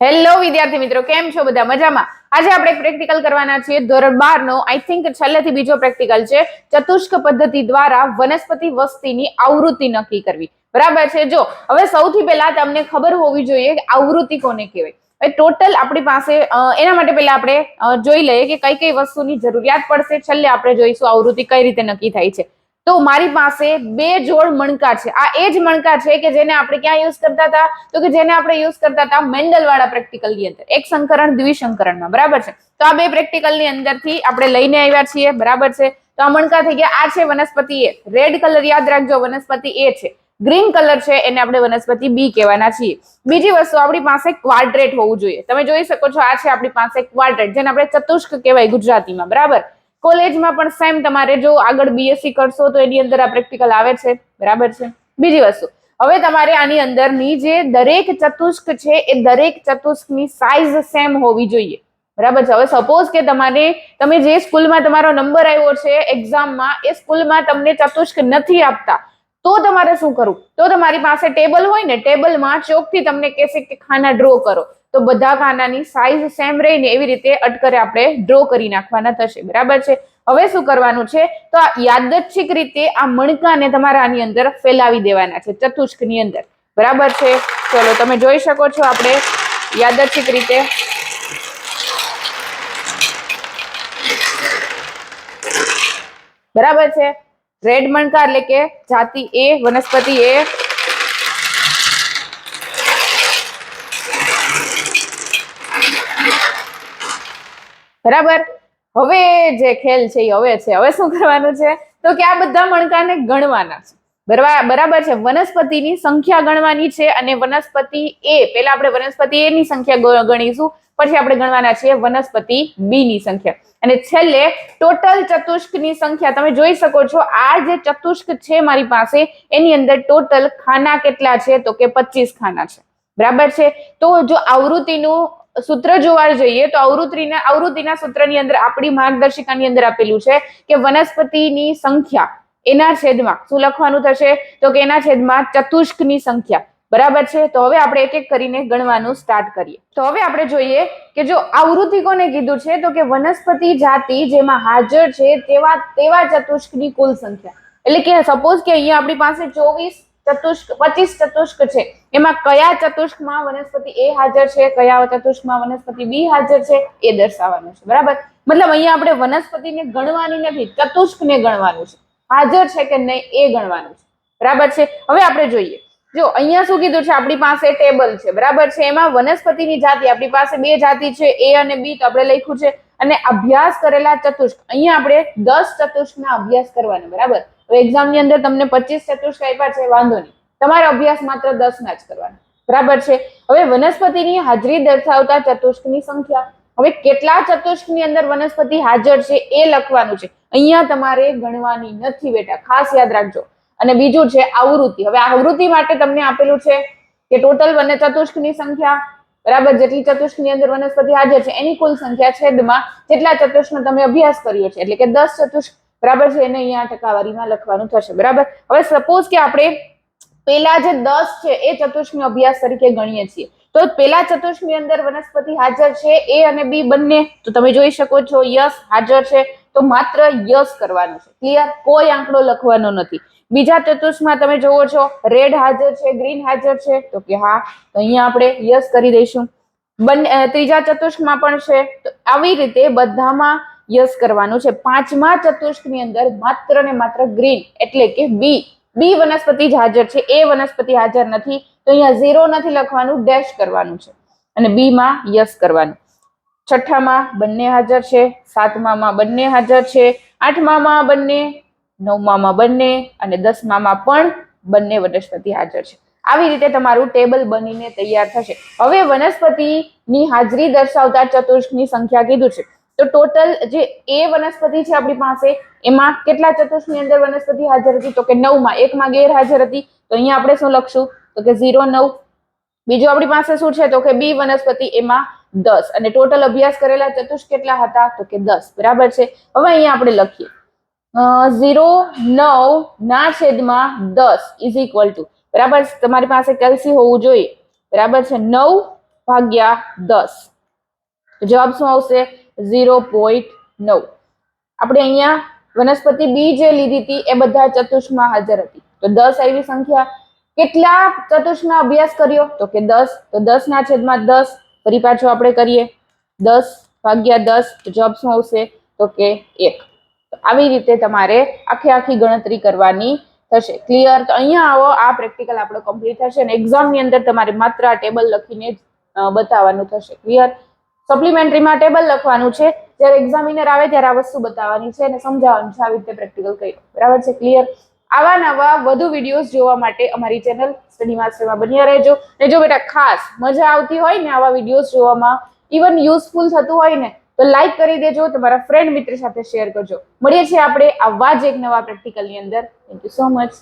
Hello વિદ્યાર્થી મિત્રો, કેમ છો બધા? મજામાં? આજે આપણે પ્રેક્ટિકલ કરવાના છીએ ધોરણ બાર નો આઈ થિંક છેલ્લેથી બીજો પ્રેક્ટિકલ છે. ચતુષ્ક પદ્ધતિ દ્વારા વનસ્પતિ વસ્તીની આવૃત્તિ નક્કી કરવી. બરાબર છે? જો, હવે સૌથી પહેલા તમને ખબર હોવી જોઈએ કે આવૃત્તિ કોને કહેવાય? ટોટલ આપણી પાસે એના માટે પહેલા આપણે જોઈ લઈએ કે કઈ કઈ વસ્તુની જરૂરિયાત પડશે. છેલ્લે આપણે જોઈશું આવૃત્તિ કઈ રીતે નક્કી થાય છે. તો મારી પાસે બે જોડ મણકા છે. આ એ જ મણકા છે કે જેને આપણે ક્યાં યુઝ કરતા હતા? તો કે જેને આપણે યુઝ કરતા હતા મેન્ડલવાળા પ્રેક્ટિકલની અંદર. એક સંકરણ, દ્વિસંકરણમાં. બરાબર છે? તો આ બે પ્રેક્ટિકલની અંદરથી આપણે લઈને આવ્યા છીએ. બરાબર છે? તો આ મણકા થઈ ગયા. આ છે વનસ્પતિ એ. રેડ કલર યાદ રાખજો. વનસ્પતિ એ છે. ગ્રીન કલર છે એને આપણે વનસ્પતિ બી કહેવાના છીએ. બીજી વસ્તુ, આપણી પાસે ક્વાડ્રેટ હોવું જોઈએ. તમે જોઈ શકો છો, આ છે આપણી પાસે ક્વાડ્રેટ જેને આપણે ચતુષ્ક કહેવાય ગુજરાતીમાં. બરાબર? કોલેજમાં પણ સેમ તમારે જો આગળ બીએસસી કરશો તો એની અંદર આ પ્રેક્ટિકલ આવે છે. બરાબર છે? બીજી વસ્તુ, હવે તમારે આની અંદરની જે દરેક ચતુષ્ક છે એ દરેક ચતુષ્કની સાઇઝ સેમ હોવી જોઈએ. બરાબર છે? હવે સપોઝ કે તમારે, તમે જે સ્કૂલમાં તમારો નંબર આવ્યો છે એક્ઝામમાં એ સ્કૂલમાં તમને ચતુષ્ક નથી આપતા. તો તમારે શું કરવું? તો તમારી પાસે ટેબલ હોય ને, ટેબલમાં ચોકથી તમને કહેશે કે ખાના ડ્રો કરો. તો બધા ખાનાની સાઈઝ સેમ રહીને એવી રીતે અટકરે આપણે ડ્રો કરી નાખવાના થશે. બરાબર છે? હવે શું કરવાનું છે? તો આ યાદચ્છિક રીતે આ મણકાને તમારા આની અંદર ફેલાવી દેવાના છે, ચતુષ્કની અંદર. બરાબર છે? ચલો, તમે જોઈ શકો છો આપણે યાદચ્છિક રીતે બરાબર છે? રેડ મણકા એટલે કે જાતિ એ, વનસ્પતિ એ. બરાબર? હવે જે ખેલ છે એ હવે છે. હવે શું કરવાનું છે? તો કે આ બધા મણકાને ગણવાના છે. બરાબર છે. વનસ્પતિની સંખ્યા ગણવાની છે અને વનસ્પતિ એ, પહેલા આપણે વનસ્પતિ એ ની સંખ્યા ગણીશું, પછી આપણે ગણવાના છીએ વનસ્પતિ બી ની સંખ્યા. અને છેલ્લે ટોટલ ચતુષ્કની સંખ્યા. તમે જોઈ શકો છો, આ જે ચતુષ્ક છે મારી પાસે, એની અંદર ટોટલ ખાના કેટલા છે? તો કે પચીસ ખાના છે. બરાબર છે? તો જો આવૃત્તિનું સૂત્ર જોવા જઈએ, તો આવૃત્તિના આવૃત્તિના સૂત્રની અંદર આપણી માર્ગદર્શિકાની અંદર આપેલું છે કે વનસ્પતિની સંખ્યા એના છેદમાં. શું લખવાનું થશે? તો કે એના છેદમાં ચતુષ્કની સંખ્યા. બરાબર છે? તો હવે આપણે એક એક કરીને ગણવાનું સ્ટાર્ટ કરીએ. તો હવે આપણે જોઈએ કે જો આવૃત્તિ કોને કીધું છે? તો કે વનસ્પતિ જાતિ જેમાં હાજર છે તેવા તેવા ચતુષ્કની કુલ સંખ્યા. એટલે કે સપોઝ કે અહીંયા આપણી પાસે ચોવીસ ચતુષ્ક, પચીસ ચતુષ્ક છે. એમાં કયા ચતુષ્કમાં વનસ્પતિ એ હાજર છે? કયા ચતુષ્કમાં વનસ્પતિ બી હાજર છે? એ દર્શાવવાનું છે. બરાબર? મતલબ અહીંયા આપણે વનસ્પતિને ગણવાની નથી, ચતુષ્કને ગણવાનું છે. હાજર છે કે નહીં એ ગણવાનું છે. બરાબર છે? હવે આપણે જોઈએ. જો અહીંયા શું કીધું છે? આપણી પાસે ટેબલ છે. બરાબર છે? એમાં વનસ્પતિની જાતિ. આપણી પાસે બે જાતિ છે. એ અને બી તો આપણે લખ્યું છે. અને અભ્યાસ કરેલા ચતુષ્ક. અહીંયા આપણે દસ ચતુષ્કના અભ્યાસ કરવાના. બરાબર? હવે એક્ઝામની અંદર તમને પચીસ ચતુષ્ક આપ્યા છે. વાંધો નહીં. તમારો અભ્યાસ માત્ર દસ ના જ કરવાનો. બરાબર છે? હવે વનસ્પતિની હાજરી દર્શાવતા ચતુષ્કની સંખ્યા. હવે કેટલા ચતુષ્કની અંદર વનસ્પતિ હાજર છે એ લખવાનું છે. અહીંયા તમારે ગણવાની નથી બેટા, ખાસ યાદ રાખજો. અને બીજું છે આવૃત્તિ. હવે આવૃત્તિ માટે તમને આપેલું છે કે ટોટલ વન ચતુષ્કની સંખ્યા, બરાબર? જેટલી ચતુષ્કની અંદર વનસ્પતિ હાજર છે, એની કુલ સંખ્યા છેદમાં જેટલા ચતુષ્કનો તમે અભ્યાસ કર્યો છે. એટલે કે દસ ચતુષ્ક બરાબર છે? એને અહીંયા ટકાવારીમાં લખવાનું થશે, બરાબર? હવે સપોઝ કે આપણે પેલા જે દસ છે એ ચતુષ્કનો અભ્યાસ તરીકે ગણીએ છીએ. તો પેલા ચતુષ્કની અંદર વનસ્પતિ હાજર છે, એ અને બી બંને, તો તમે જોઈ શકો છો યસ હાજર છે, તો માત્ર યસ કરવાનું છે. ક્લિયર કોઈ આંકડો લખવાનો નથી. બીજા ચતુષ્કમાં તમે જોવો છો, રેડ હાજર છે, ગ્રીન હાજર છે, તો કે હા, તો અહીંયા આપણે યસ કરી દઈશું. બંને ત્રીજા ચતુષ્કમાં પણ છે, તો આવી રીતે બધામાં યસ કરવાનું છે. પાંચમા ચતુષ્કની અંદર માત્ર ને માત્ર ગ્રીન, એટલે કે બી. બી વનસ્પતિ જ હાજર છે, એ વનસ્પતિ હાજર નથી. તો અહીંયા ઝીરો નથી લખવાનું ડેશ કરવાનું છે. અને બી માં યસ કરવાનું. છઠ્ઠામાં બંને હાજર છે, સાતમામાં બંને હાજર છે, આઠમામાં બંને, નવમામાં બંને અને દસમામાં પણ બંને વનસ્પતિ હાજર છે. આવી રીતે તમારું ટેબલ બનીને તૈયાર થશે. હવે વનસ્પતિની હાજરી દર્શાવતા ચતુર્થની સંખ્યા કીધું છે. તો ટોટલ જે એ વનસ્પતિ છે આપણી પાસે, એમાં કેટલા ચતુષ્કની અંદર વનસ્પતિ હાજર હતી? તો કે નવમાં, એકમાં ગેરહાજર હતી. તો અહીંયા આપણે શું લખશું? તો કે ઝીરો નવ. બીજું આપણી પાસે શું છે? તો કે બી વનસ્પતિ, એમાં દસ. અને ટોટલ અભ્યાસ કરેલા ચતુષ્ક કેટલા હતા? તો કે દસ. બરાબર છે? હવે અહીંયા આપણે લખીએ. ઝીરો નવ ના છેદમાં દસ ઇઝ ઇક્વલ ટુ બરાબર? તમારી પાસે કેલ્સી હોવું જોઈએ. બરાબર છે? નવ ભાગ્યા દસ. જવાબ શું આવશે? ઝીરો પોઈન્ટ નવ આપણે અહીંયા વનસ્પતિ બી જે લીધી હતી એ બધા ચતુષ્મા હાજર હતી. તો દસ આવી સંખ્યા. કેટલા ચતુષ્મા અભ્યાસ કર્યો? તો કે દસ. તો દસ ના છેદમાં દસ. ફરી પાછું આપણે કરીએ. દસ ભાગ્યા દસ તો જવાબ શું આવશે? તો કે એક. આવી રીતે તમારે આખી આખી ગણતરી કરવાની થશે. ક્લિયર તો અહીંયા આવો. આ પ્રેક્ટિકલ આપણો કમ્પ્લીટ થશે અને એક્ઝામની અંદર તમારે માત્ર આ ટેબલ લખીને જ બતાવવાનું થશે. ક્લિયર સપ્લિમેન્ટરીમાં ટેબલ લખવાનું છે. જ્યારે એક્ઝામિનર આવે ત્યારે આ વસ્તુ બતાવવાની છે અને સમજાવવાનું છે. આવી રીતે પ્રેક્ટિકલ કર્યું બરાબર છે? ક્લિયર આવા નવા વધુ વિડીયોઝ જોવા માટે અમારી ચેનલ સ્ટડી માસ્ટરમાં બન્યા રહેજો. ને જો બેટા ખાસ મજા આવતી હોય ને આવા વિડીયોઝ જોવામાં ઇવન યુઝફુલ થતું હોય ને, તો લાઈક કરી દેજો. તમારા ફ્રેન્ડ મિત્ર સાથે શેર કરજો. મળીએ છીએ આપણે આવા જ એક નવા પ્રેક્ટિકલની અંદર. Thank you so much